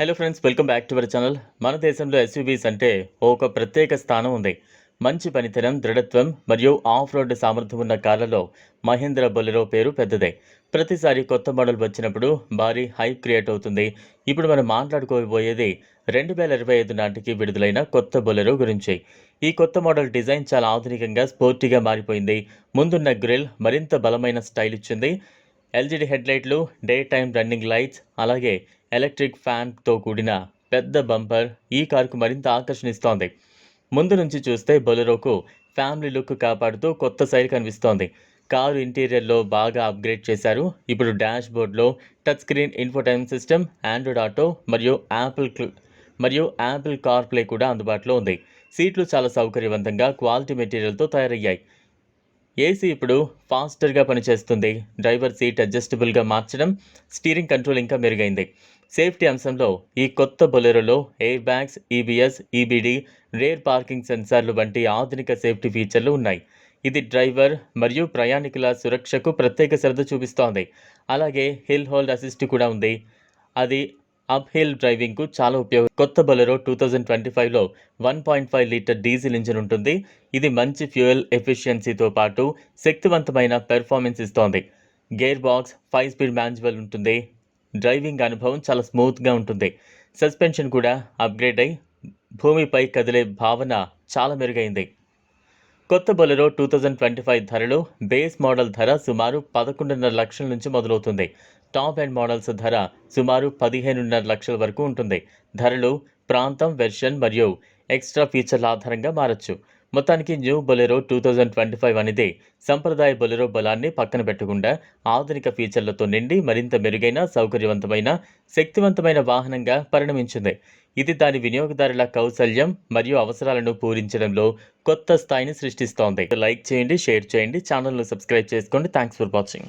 Hello friends welcome back to our channel మన దేశంలో ఎస్యూబీస్ అంటే ఒక ప్రత్యేక స్థానం ఉంది. మంచి పనితనం దృఢత్వం మరియు ఆఫ్ రోడ్ సామర్థ్యం ఉన్న కార్లలో మహేంద్ర బొలెరో పేరు పెద్దదే. ప్రతిసారి కొత్త మోడల్ వచ్చినప్పుడు భారీ హైప్ క్రియేట్ అవుతుంది. ఇప్పుడు మనం మాట్లాడుకోబోయేది రెండు వేల ఇరవై ఐదు నాటికి విడుదలైన కొత్త బొలెరో గురించి. ఈ కొత్త మోడల్ డిజైన్ చాలా ఆధునికంగా స్పోర్టీగా మారిపోయింది. ముందున్న గ్రిల్ మరింత బలమైన స్టైల్ ఇచ్చింది. ఎల్జీడీ హెడ్లైట్లు డే టైమ్ రన్నింగ్ లైట్స్ అలాగే ఎలక్ట్రిక్ ఫ్యాన్తో కూడిన పెద్ద బంపర్ ఈ కారుకు మరింత ఆకర్షణిస్తోంది ముందు నుంచి చూస్తే బొలెరోకు ఫ్యామిలీ లుక్ కాపాడుతూ కొత్త శైలి కనిపిస్తోంది. కారు ఇంటీరియర్లో బాగా అప్గ్రేడ్ చేశారు. ఇప్పుడు డాష్ బోర్డ్లో touch screen infotainment system Android Auto మరియు యాపిల్ మరియు యాపిల్ కార్ ప్లే కూడా అందుబాటులో ఉంది. సీట్లు చాలా సౌకర్యవంతంగా క్వాలిటీ మెటీరియల్తో తయారయ్యాయి. ఏసీ ఇప్పుడు ఫాస్టర్గా పనిచేస్తుంది. డ్రైవర్ సీట్ అడ్జస్టబుల్గా మార్చడం స్టీరింగ్ కంట్రోల్ ఇంకా మెరుగైంది. సేఫ్టీ అంశంలో ఈ కొత్త బొలెరోలో air bags EBS EBD rear parking సెన్సార్లు వంటి ఆధునిక సేఫ్టీ ఫీచర్లు ఉన్నాయి. ఇది డ్రైవర్ మరియు ప్రయాణికుల సురక్షకు ప్రత్యేక శ్రద్ధ చూపిస్తోంది. అలాగే హిల్ హోల్డ్ అసిస్ట్ కూడా ఉంది. అది అప్ హిల్ డ్రైవింగ్కు చాలా ఉపయోగం కొత్త బొలెరో టూ థౌజండ్ ట్వంటీ ఫైవ్లో one point five litre diesel engine ఉంటుంది. ఇది మంచి ఫ్యూయల్ ఎఫిషియన్సీతో పాటు శక్తివంతమైన పెర్ఫార్మెన్స్ ఇస్తోంది. Gear box five speed manual ఉంటుంది. డ్రైవింగ్ అనుభవం చాలా స్మూత్గా ఉంటుంది. సస్పెన్షన్ కూడా అప్గ్రేడ్ అయి భూమిపై కదిలే భావన చాలా మెరుగైంది. కొత్త Bolero two thousand twenty five ధరలో బేస్ మోడల్ ధర సుమారు పదకొండున్నర లక్షల నుంచి మొదలవుతుంది. టాప్ అండ్ మోడల్స్ ధర సుమారు పదిహేనున్నర లక్షల వరకు ఉంటుంది. ధరలు ప్రాంతం వెర్షన్ మరియు ఎక్స్ట్రా ఫీచర్ల ఆధారంగా మారచ్చు. మొత్తానికి new Bolero two thousand twenty five అనేది సంప్రదాయ బొలెరో బలాన్ని పక్కన పెట్టకుండా ఆధునిక ఫీచర్లతో నిండి మరింత మెరుగైన సౌకర్యవంతమైన శక్తివంతమైన వాహనంగా పరిణమించింది. ఇది దాని వినియోగదారుల కౌశల్యం మరియు అవసరాలను పూరించడంలో కొత్త స్థాయిని సృష్టిస్తోంది. లైక్ చేయండి షేర్ చేయండి ఛానల్ను సబ్స్క్రైబ్ చేసుకోండి. Thanks for watching.